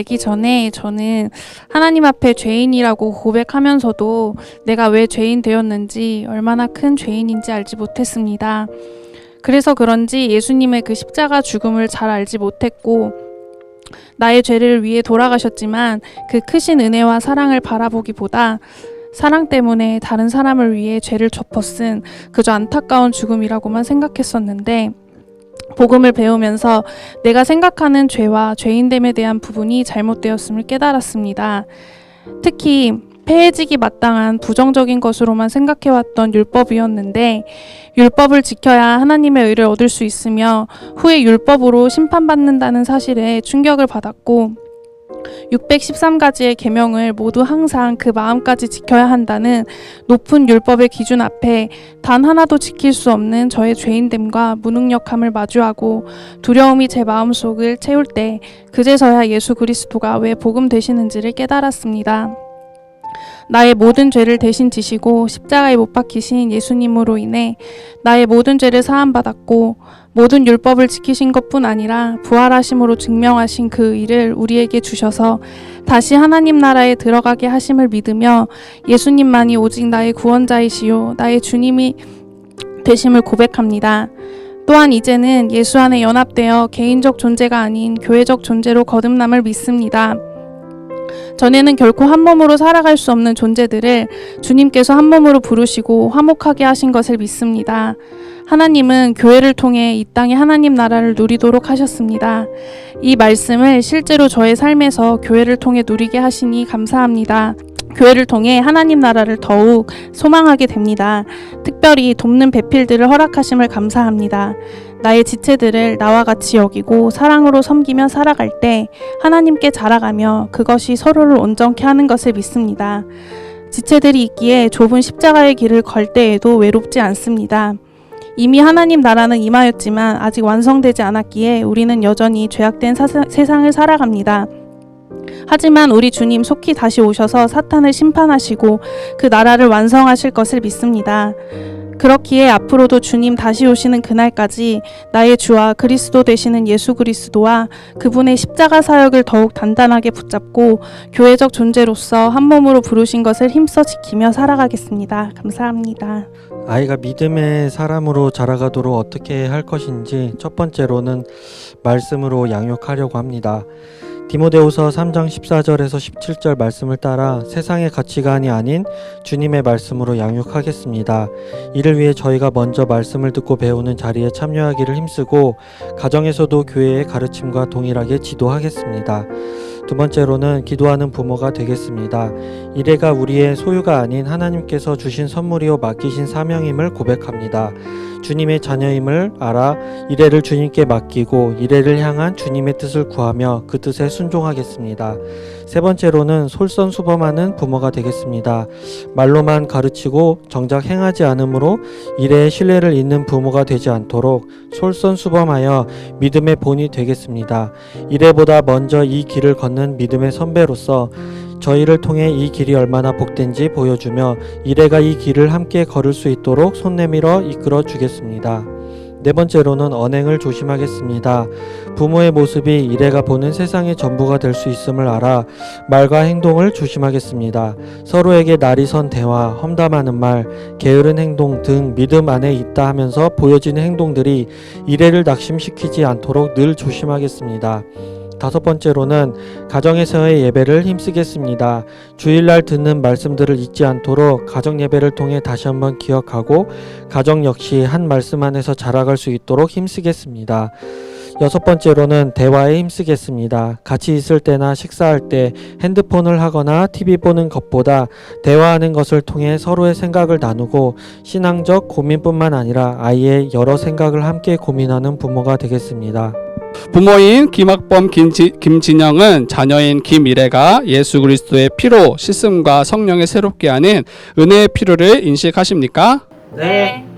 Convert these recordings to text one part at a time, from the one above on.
알기 전에 저는 하나님 앞에 죄인이라고 고백하면서도 내가 왜 죄인 되었는지 얼마나 큰 죄인인지 알지 못했습니다. 그래서 그런지 예수님의 그 십자가 죽음을 잘 알지 못했고 나의 죄를 위해 돌아가셨지만 그 크신 은혜와 사랑을 바라보기보다 사랑 때문에 다른 사람을 위해 죄를 덮어쓴 그저 안타까운 죽음이라고만 생각했었는데 복음을 배우면서 내가 생각하는 죄와 죄인됨에 대한 부분이 잘못되었음을 깨달았습니다. 특히 폐해지기 마땅한 부정적인 것으로만 생각해왔던 율법이었는데 율법을 지켜야 하나님의 의를 얻을 수 있으며 후에 율법으로 심판받는다는 사실에 충격을 받았고 613가지의 계명을 모두 항상 그 마음까지 지켜야 한다는 높은 율법의 기준 앞에 단 하나도 지킬 수 없는 저의 죄인됨과 무능력함을 마주하고 두려움이 제 마음속을 채울 때 그제서야 예수 그리스도가 왜 복음 되시는지를 깨달았습니다. 나의 모든 죄를 대신 지시고 십자가에 못 박히신 예수님으로 인해 나의 모든 죄를 사함받았고 모든 율법을 지키신 것뿐 아니라 부활하심으로 증명하신 그 일을 우리에게 주셔서 다시 하나님 나라에 들어가게 하심을 믿으며 예수님만이 오직 나의 구원자이시요 나의 주님이 되심을 고백합니다. 또한 이제는 예수 안에 연합되어 개인적 존재가 아닌 교회적 존재로 거듭남을 믿습니다. 전에는 결코 한 몸으로 살아갈 수 없는 존재들을 주님께서 한 몸으로 부르시고 화목하게 하신 것을 믿습니다. 하나님은 교회를 통해 이 땅에 하나님 나라를 누리도록 하셨습니다. 이 말씀을 실제로 저의 삶에서 교회를 통해 누리게 하시니 감사합니다. 교회를 통해 하나님 나라를 더욱 소망하게 됩니다. 특별히 돕는 배필들을 허락하심을 감사합니다. 나의 지체들을 나와 같이 여기고 사랑으로 섬기며 살아갈 때 하나님께 자라가며 그것이 서로를 온전케 하는 것을 믿습니다. 지체들이 있기에 좁은 십자가의 길을 걸 때에도 외롭지 않습니다. 이미 하나님 나라는 임하였지만 아직 완성되지 않았기에 우리는 여전히 죄악된 사사- 세상을 살아갑니다. 하지만 우리 주님 속히 다시 오셔서 사탄을 심판하시고 그 나라를 완성하실 것을 믿습니다. 그렇기에 앞으로도 주님 다시 오시는 그날까지 나의 주와 그리스도 되시는 예수 그리스도와 그분의 십자가 사역을 더욱 단단하게 붙잡고 교회적 존재로서 한 몸으로 부르신 것을 힘써 지키며 살아가겠습니다. 감사합니다. 아이가 믿음의 사람으로 자라가도록 어떻게 할 것인지 첫 번째로는 말씀으로 양육하려고 합니다. 디모데후서 3장 14절에서 17절 말씀을 따라 세상의 가치관이 아닌 주님의 말씀으로 양육하겠습니다. 이를 위해 저희가 먼저 말씀을 듣고 배우는 자리에 참여하기를 힘쓰고 가정에서도 교회의 가르침과 동일하게 지도하겠습니다. 두 번째로는 기도하는 부모가 되겠습니다. 이래가 우리의 소유가 아닌 하나님께서 주신 선물이요 맡기신 사명임을 고백합니다. 주님의 자녀임을 알아 이래를 주님께 맡기고 이래를 향한 주님의 뜻을 구하며 그 뜻에 순종하겠습니다. 세 번째로는 솔선수범하는 부모가 되겠습니다. 말로만 가르치고 정작 행하지 않으므로 이래의 신뢰를 잇는 부모가 되지 않도록 솔선수범하여 믿음의 본이 되겠습니다. 이래보다 먼저 이 길을 걷는 믿음의 선배로서 저희를 통해 이 길이 얼마나 복된지 보여주며 이래가 이 길을 함께 걸을 수 있도록 손 내밀어 이끌어 주겠습니다. 네 번째로는 언행을 조심하겠습니다. 부모의 모습이 이래가 보는 세상의 전부가 될 수 있음을 알아 말과 행동을 조심하겠습니다. 서로에게 날이 선 대화, 험담하는 말, 게으른 행동 등 믿음 안에 있다 하면서 보여지는 행동들이 이래를 낙심시키지 않도록 늘 조심하겠습니다. 다섯 번째로는 가정에서의 예배를 힘쓰겠습니다. 주일날 듣는 말씀들을 잊지 않도록 가정 예배를 통해 다시 한번 기억하고 가정 역시 한 말씀 안에서 자라갈 수 있도록 힘쓰겠습니다. 여섯 번째로는 대화에 힘쓰겠습니다. 같이 있을 때나 식사할 때 핸드폰을 하거나 TV 보는 것보다 대화하는 것을 통해 서로의 생각을 나누고 신앙적 고민뿐만 아니라 아이의 여러 생각을 함께 고민하는 부모가 되겠습니다. 부모인 김학범 김지, 김진영은 자녀인 김미래가 예수 그리스도의 피로 씻음과 성령의 새롭게 하는 은혜의 필요를 인식하십니까? 네.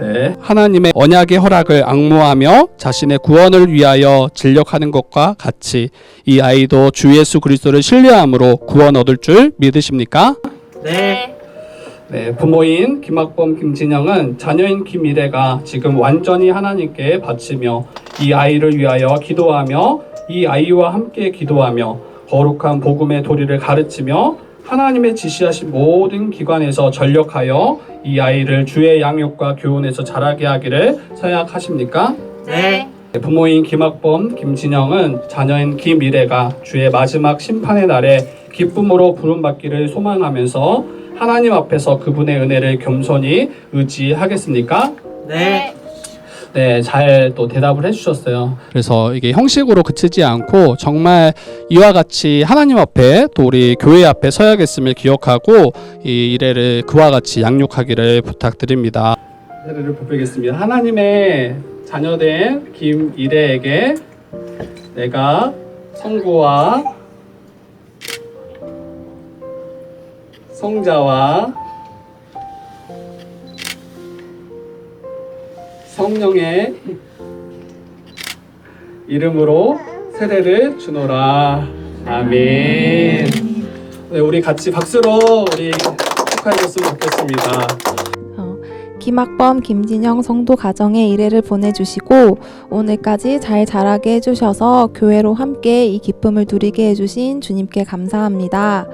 네. 하나님의 언약의 허락을 앙모하며 자신의 구원을 위하여 진력하는 것과 같이 이 아이도 주 예수 그리스도를 신뢰함으로 구원 얻을 줄 믿으십니까? 네. 네, 부모인 김학범 김진영은 자녀인 김미래가 지금 완전히 하나님께 바치며 이 아이를 위하여 기도하며 이 아이와 함께 기도하며 거룩한 복음의 도리를 가르치며 하나님의 지시하신 모든 기관에서 전력하여 이 아이를 주의 양육과 교훈에서 자라게 하기를 서약하십니까? 네. 부모인 김학범, 김진영은 자녀인 김미래가 주의 마지막 심판의 날에 기쁨으로 부름받기를 소망하면서 하나님 앞에서 그분의 은혜를 겸손히 의지하겠습니까? 네. 네, 잘 또 대답을 해주셨어요. 그래서 이게 형식으로 그치지 않고 정말 이와 같이 하나님 앞에 또 우리 교회 앞에 서야겠음을 기억하고 이 일회를 그와 같이 양육하기를 부탁드립니다. 세례를 부탁드리겠습니다. 하나님의 자녀된 김이래에게 내가 성부와 성자와 성령의 이름으로 세례를 주노라. 아멘. 네, 우리 같이 박수로 우리 축하해줬으면 좋겠습니다. 김학범, 김진영 성도 가정에 일회를 보내주시고 오늘까지 잘 자라게 해주셔서 교회로 함께 이 기쁨을 누리게 해주신 주님께 감사합니다.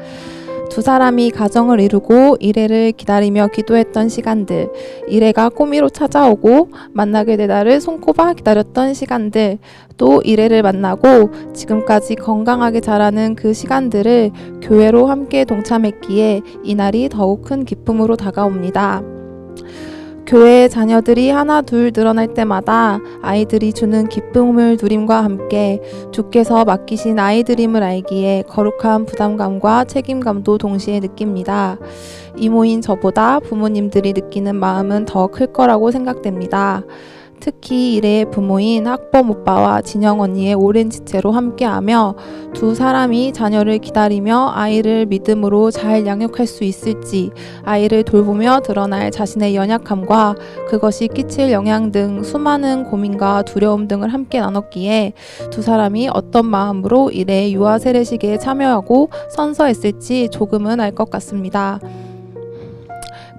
두 사람이 가정을 이루고 일회를 기다리며 기도했던 시간들, 일회가 꼬미로 찾아오고 만나게 되다를 손꼽아 기다렸던 시간들, 또 일회를 만나고 지금까지 건강하게 자라는 그 시간들을 교회로 함께 동참했기에 이날이 더욱 큰 기쁨으로 다가옵니다. 교회의 자녀들이 하나 둘 늘어날 때마다 아이들이 주는 기쁨을 누림과 함께 주께서 맡기신 아이들임을 알기에 거룩한 부담감과 책임감도 동시에 느낍니다. 이모인 저보다 부모님들이 느끼는 마음은 더 클 거라고 생각됩니다. 특히 이래의 부모인 학범 오빠와 진영 언니의 오랜 지체로 함께하며 두 사람이 자녀를 기다리며 아이를 믿음으로 잘 양육할 수 있을지 아이를 돌보며 드러날 자신의 연약함과 그것이 끼칠 영향 등 수많은 고민과 두려움 등을 함께 나눴기에 두 사람이 어떤 마음으로 이래 유아 세례식에 참여하고 선서했을지 조금은 알 것 같습니다.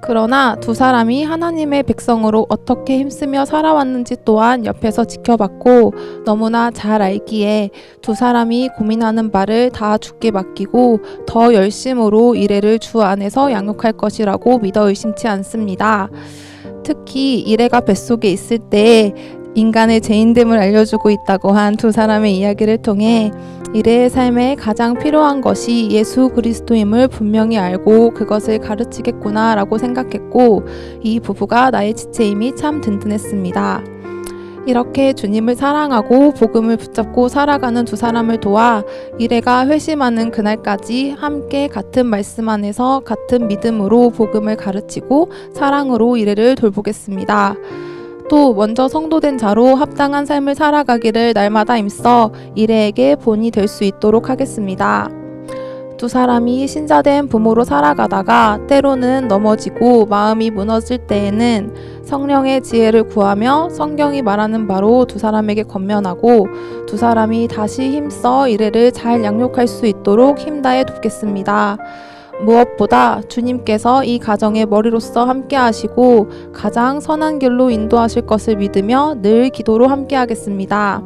그러나 두 사람이 하나님의 백성으로 어떻게 힘쓰며 살아왔는지 또한 옆에서 지켜봤고 너무나 잘 알기에 두 사람이 고민하는 바를 다 주께 맡기고 더 열심으로 이래를 주 안에서 양육할 것이라고 믿어 의심치 않습니다. 특히 이래가 뱃속에 있을 때 인간의 죄인됨을 알려주고 있다고 한 두 사람의 이야기를 통해 이래의 삶에 가장 필요한 것이 예수 그리스도임을 분명히 알고 그것을 가르치겠구나라고 생각했고 이 부부가 나의 지체임이 참 든든했습니다. 이렇게 주님을 사랑하고 복음을 붙잡고 살아가는 두 사람을 도와 이래가 회심하는 그날까지 함께 같은 말씀 안에서 같은 믿음으로 복음을 가르치고 사랑으로 이래를 돌보겠습니다. 또 먼저 성도된 자로 합당한 삶을 살아가기를 날마다 힘써 이래에게 본이 될 수 있도록 하겠습니다. 두 사람이 신자된 부모로 살아가다가 때로는 넘어지고 마음이 무너질 때에는 성령의 지혜를 구하며 성경이 말하는 바로 두 사람에게 권면하고 두 사람이 다시 힘써 이래를 잘 양육할 수 있도록 힘다해 돕겠습니다. 무엇보다 주님께서 이 가정의 머리로서 함께 하시고 가장 선한 길로 인도하실 것을 믿으며 늘 기도로 함께 하겠습니다.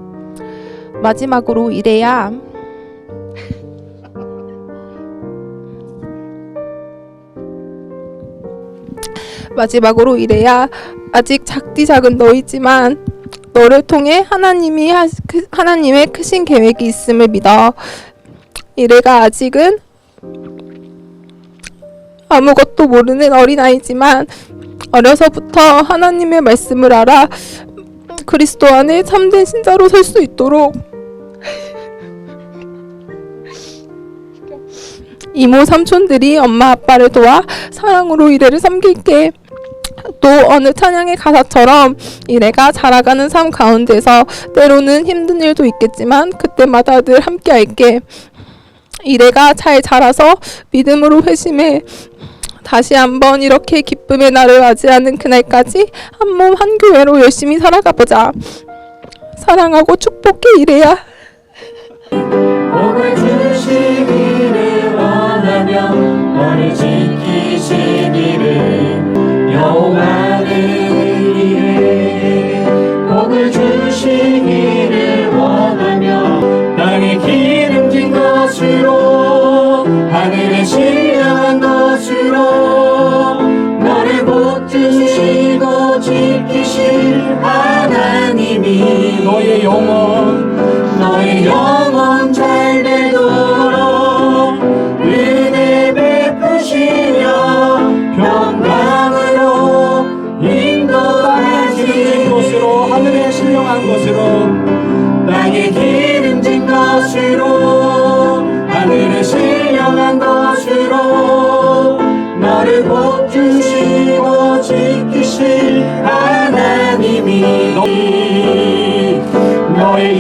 마지막으로 이래야 마지막으로 이래야 아직 작디 작은 너희지만 너를 통해 하나님이 하, 크- 하나님의 크신 계획이 있음을 믿어 이래가 아직은 아무것도 모르는 어린아이지만 어려서부터 하나님의 말씀을 알아 그리스도 안에 참된 신자로 설 수 있도록 이모 삼촌들이 엄마 아빠를 도와 사랑으로 이래를 섬길게. 또 어느 찬양의 가사처럼 이래가 자라가는 삶 가운데서 때로는 힘든 일도 있겠지만 그때마다 늘 함께 할게 이래가 잘 자라서 믿음으로 회심해 다시 한번 이렇게 기쁨의 날을 맞이하는 그날까지 한 몸 한 교회로 열심히 살아가 보자. 사랑하고 축복해 이래야. 복을 주시기를 원하며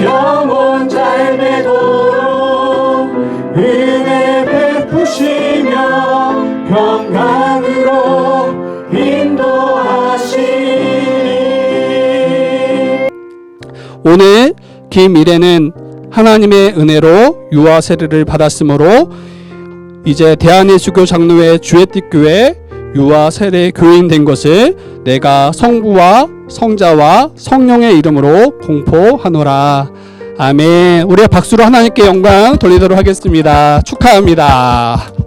영혼 잘 되도록 은혜 베푸시며 평강으로 인도하시니. 오늘 김미래는 하나님의 은혜로 유아 세례를 받았으므로 이제 대한예수교 장로회 주애띠교회 유아 세례 교인 된 것을 내가 성부와 성자와 성령의 이름으로 공포하노라. 아멘. 우리 박수로 하나님께 영광 돌리도록 하겠습니다. 축하합니다.